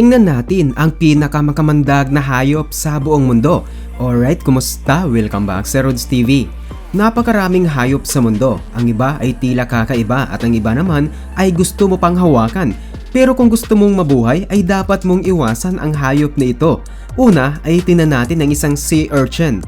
tingnan natin ang pinakamakamandag na hayop sa buong mundo. Alright, kumusta? Welcome back sa Rods TV. Napakaraming hayop sa mundo. Ang iba ay tila kakaiba at ang iba naman ay gusto mo pang hawakan. Pero kung gusto mong mabuhay ay dapat mong iwasan ang hayop na ito. Una ay tinan natin ang isang sea urchin.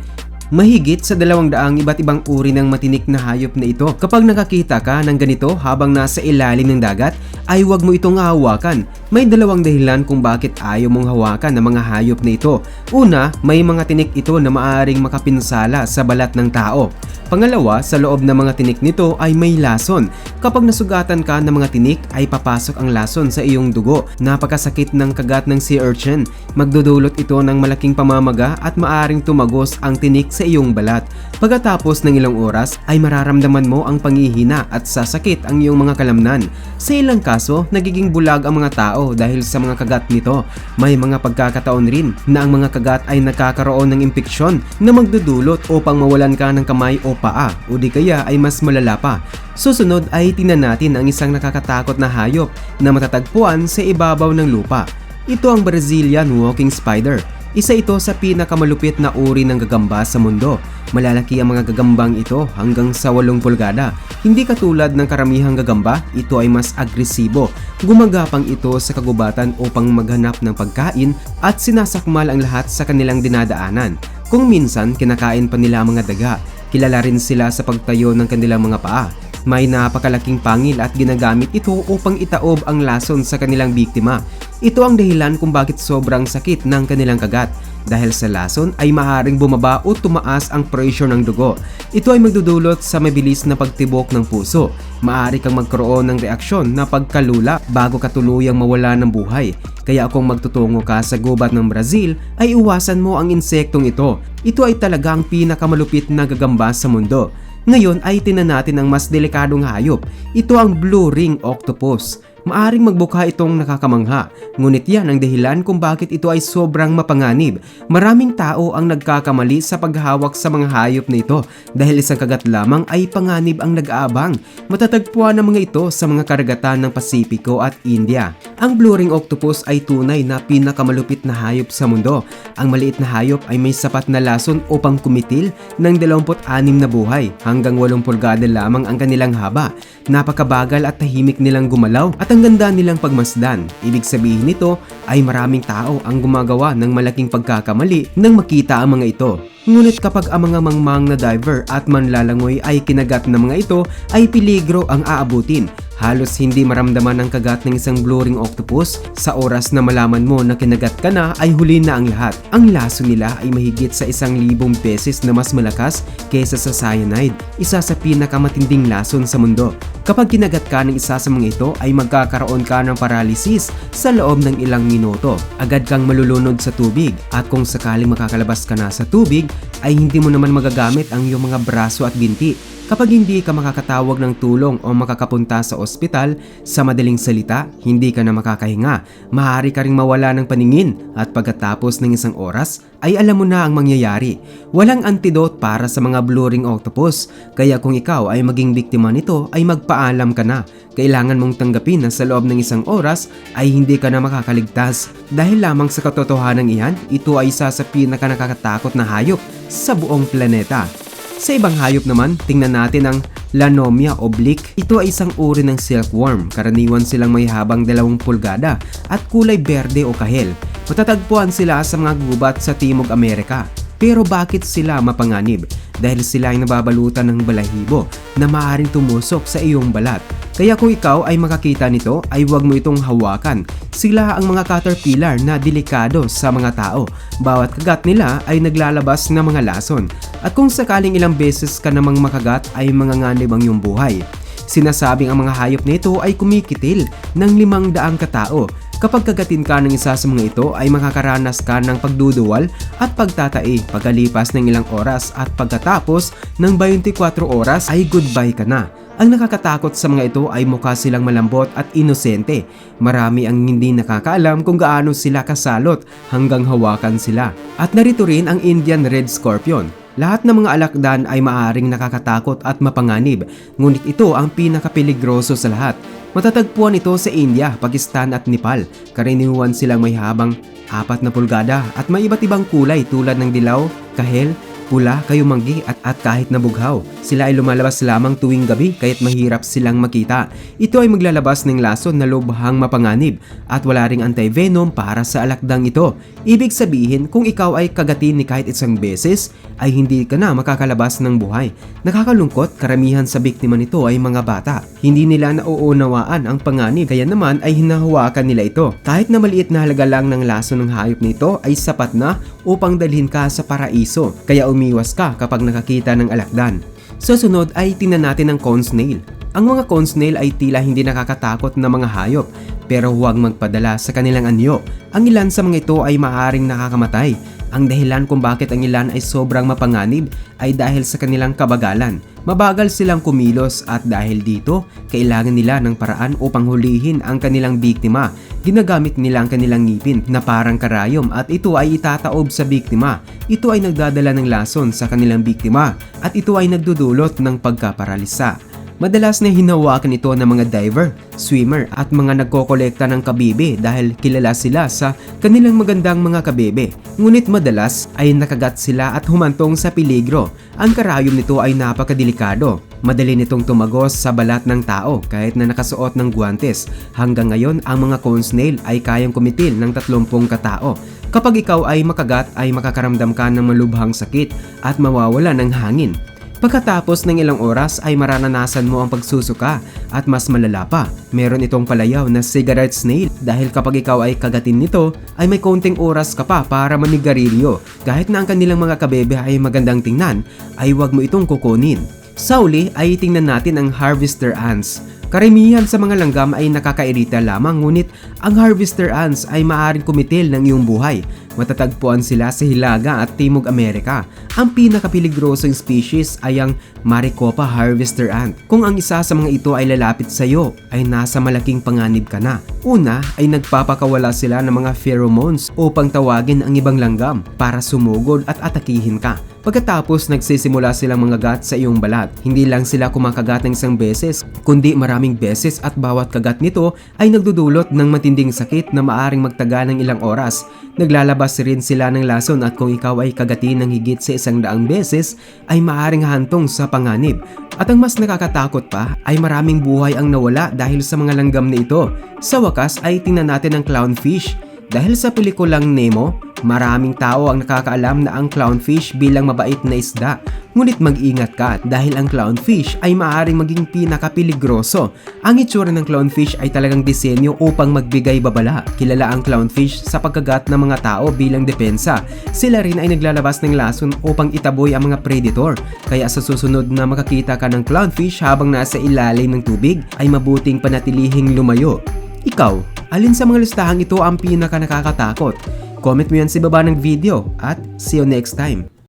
Mahigit sa dalawang daang iba't ibang uri ng matinik na hayop na ito. Kapag nakakita ka ng ganito habang nasa ilalim ng dagat, ay huwag mo itong hawakan. May dalawang dahilan kung bakit ayaw mong hawakan ng mga hayop na ito. Una, may mga tinik ito na maaring makapinsala sa balat ng tao. Pangalawa, sa loob ng mga tinik nito ay may lason. Kapag nasugatan ka ng mga tinik ay papasok ang lason sa iyong dugo. Napakasakit ng kagat ng sea urchin. Magdudulot ito ng malaking pamamaga at maaring tumagos ang tinik sa iyong balat. Pagkatapos ng ilang oras ay mararamdaman mo ang pangihina at sasakit ang iyong mga kalamnan. Sa ilang kaso, nagiging bulag ang mga tao dahil sa mga kagat nito. May mga pagkakataon rin na ang mga kagat ay nagkakaroon ng impeksyon na magdudulot upang mawalan ka ng kamay o paa o di kaya ay mas malala pa. Susunod ay tingnan natin ang isang nakakatakot na hayop na matatagpuan sa ibabaw ng lupa. Ito ang Brazilian walking spider. Isa ito sa pinakamalupit na uri ng gagamba sa mundo. Malalaki ang mga gagambang ito hanggang sa 8 pulgada. Hindi katulad ng karamihang gagamba, ito ay mas agresibo. Gumagapang ito sa kagubatan upang maghanap ng pagkain at sinasakmal ang lahat sa kanilang dinadaanan. Kung minsan, kinakain pa nila mga daga. Kilala rin sila sa pagtayo ng kanilang mga paa. May napakalaking pangil at ginagamit ito upang itaob ang lason sa kanilang biktima. Ito ang dahilan kung bakit sobrang sakit ng kanilang kagat. Dahil sa lason ay maharing bumaba o tumaas ang pressure ng dugo. Ito ay magdudulot sa mabilis na pagtibok ng puso. Maaari kang magkaroon ng reaksyon na pagkalula bago ka tuluyang mawala ng buhay. Kaya kung magtutungo ka sa gubat ng Brazil, ay iwasan mo ang insektong ito. Ito ay talagang pinakamalupit na gagamba sa mundo. Ngayon ay tinan natin ang mas delikadong hayop. Ito ang blue ring octopus. Maaring magbukha itong nakakamangha, ngunit yan ang dahilan kung bakit ito ay sobrang mapanganib. Maraming tao ang nagkakamali sa paghawak sa mga hayop na ito dahil isang kagat lamang ay panganib ang nag-aabang. Matatagpuan ang mga ito sa mga karagatan ng Pasipiko at India. Ang blue ring octopus ay tunay na pinakamalupit na hayop sa mundo. Ang maliit na hayop ay may sapat na lason upang kumitil ng 26 na buhay hanggang 8 pulgada lamang ang kanilang haba. Napakabagal at tahimik nilang gumalaw at ang ganda nilang pagmasdan. Ibig sabihin nito ay maraming tao ang gumagawa ng malaking pagkakamali nang makita ang mga ito. Ngunit kapag ang mga mangmang na diver at manlalangoy ay kinagat ng mga ito ay peligro ang aabutin. Halos hindi maramdaman ang kagat ng isang blue ring octopus. Sa oras na malaman mo na kinagat ka na ay huli na ang lahat. Ang laso nila ay mahigit sa isang libong beses na mas malakas kaysa sa cyanide, isa sa pinakamatinding lason sa mundo. Kapag kinagat ka ng isa sa mga ito ay magkakaroon ka ng paralysis sa loob ng ilang minuto. Agad kang malulunod sa tubig at kung sakaling makakalabas ka na sa tubig ay hindi mo naman magagamit ang iyong mga braso at binti Kapag hindi ka makakatawag ng tulong o makakapunta sa ospital, sa madaling salita, hindi ka na makakahinga. Maaari ka ring mawala ng paningin at pagkatapos ng isang oras, ay alam mo na ang mangyayari. Walang antidote para sa mga blue ring octopus, kaya kung ikaw ay maging biktima nito ay magpaalam ka na. Kailangan mong tanggapin na sa loob ng isang oras ay hindi ka na makakaligtas. Dahil lamang sa katotohanan iyan, ito ay isa sa pinaka nakakatakot na hayop sa buong planeta. Sa ibang hayop naman, tingnan natin ang Lanomia oblique. Ito ay isang uri ng silkworm. Karaniwan silang may habang 2 pulgada at kulay berde o kahel. Matatagpuan sila sa mga gubat sa Timog Amerika. Pero bakit sila mapanganib? Dahil sila ay nababalutan ng balahibo na maaaring tumusok sa iyong balat. Kaya kung ikaw ay makakita nito ay huwag mo itong hawakan. Sila ang mga caterpillar na delikado sa mga tao. Bawat kagat nila ay naglalabas ng mga lason. At kung sakaling ilang beses ka namang makagat ay manganganib ang iyong buhay. Sinasabing ang mga hayop nito ay kumikitil ng limang daang katao. Kapag kagatin ka ng isa sa mga ito ay makakaranas ka ng pagduduwal at pagtatai pagkalipas ng ilang oras at pagkatapos ng 24 oras ay goodbye ka na. Ang nakakatakot sa mga ito ay mukha silang malambot at inosente. Marami ang hindi nakakaalam kung gaano sila kasalot hanggang hawakan sila. At narito rin ang Indian Red Scorpion. Lahat ng mga alakdan ay maaring nakakatakot at mapanganib, ngunit ito ang pinakapeligroso sa lahat. Matatagpuan ito sa India, Pakistan at Nepal. Karaniwan silang may habang 4 na pulgada at may iba't ibang kulay tulad ng dilaw, kahel, pula, kayumanggi at, at kahit nabughaw. Sila ay lumalabas lamang tuwing gabi kaya't mahirap silang makita. Ito ay maglalabas ng lason na lubhang mapanganib at wala ring anti-venom para sa alakdang ito. Ibig sabihin kung ikaw ay kagatin ni kahit isang beses ay hindi ka na makakalabas ng buhay. Nakakalungkot, karamihan sa biktima nito ay mga bata. Hindi nila nauunawaan ang panganib kaya naman ay hinahawakan nila ito. Kahit na maliit na halaga lang ng lason ng hayop nito ay sapat na upang dalhin ka sa paraiso. Kaya umiwas ka kapag nakakita ng alakdan. Susunod ay tingnan natin ang cone snail. Ang mga cone snail ay tila hindi nakakatakot na mga hayop pero huwag magpadala sa kanilang anyo. Ang ilan sa mga ito ay maaring nakakamatay. Ang dahilan kung bakit ang ilan ay sobrang mapanganib ay dahil sa kanilang kabagalan. Mabagal silang kumilos at dahil dito, kailangan nila ng paraan upang hulihin ang kanilang biktima. Ginagamit nila ang kanilang ngipin na parang karayom at ito ay itataob sa biktima. Ito ay nagdadala ng lason sa kanilang biktima at ito ay nagdudulot ng pagkaparalisa. Madalas na hinawakan ito ng mga diver, swimmer at mga nagkokolekta ng kabebe dahil kilala sila sa kanilang magandang mga kabebe. Ngunit madalas ay nakagat sila at humantong sa peligro. Ang karayom nito ay napakadelikado. Madali nitong tumagos sa balat ng tao kahit na nakasuot ng guwantes. Hanggang ngayon, ang mga cone snail ay kayang kumitil ng 30 katao. Kapag ikaw ay makagat ay makakaramdam ka ng malubhang sakit at mawawala ng hangin. Pagkatapos ng ilang oras ay mararanasan mo ang pagsusuka at mas malala pa, meron itong palayaw na cigarette snail dahil kapag ikaw ay kagatin nito ay may konting oras ka pa para manigarilyo. Kahit na ang kanilang mga kabebe ay magandang tingnan ay huwag mo itong kukunin. Sa uli ay tingnan natin ang harvester ants. Karamihan sa mga langgam ay nakakairita lamang ngunit ang harvester ants ay maaaring kumitil ng iyong buhay. Matatagpuan sila sa Hilaga at Timog Amerika. Ang pinakapiligrosong species ay ang Maricopa harvester ant. Kung ang isa sa mga ito ay lalapit sa iyo, ay nasa malaking panganib ka na. Una ay nagpapakawala sila ng mga pheromones upang tawagin ang ibang langgam para sumugod at atakihin ka. Pagkatapos nagsisimula silang mga gat sa iyong balat. Hindi lang sila kumakagat ng isang beses, kundi maraming beses at bawat kagat nito ay nagdudulot ng matinding sakit na maaring magtaga ng ilang oras. Naglalabas rin sila ng lason at kung ikaw ay kagatin ng higit sa isang daang beses ay maaring hantong sa panganib. At ang mas nakakatakot pa ay maraming buhay ang nawala dahil sa mga langgam na ito. Sa wakas ay tingnan natin ang clownfish. Dahil sa pelikulang Nemo, maraming tao ang nakakaalam na ang clownfish bilang mabait na isda. Ngunit mag-ingat ka dahil ang clownfish ay maaaring maging pinakapiligroso. Ang itsura ng clownfish ay talagang disenyo upang magbigay babala. Kilala ang clownfish sa pagkagat ng mga tao bilang depensa. Sila rin ay naglalabas ng lason upang itaboy ang mga predator. Kaya sa susunod na makakita ka ng clownfish habang nasa ilalim ng tubig ay mabuting panatilihing lumayo. Ikaw, alin sa mga listahang ito ang pinaka nakakatakot? Comment mo yan sa baba ng video at see you next time.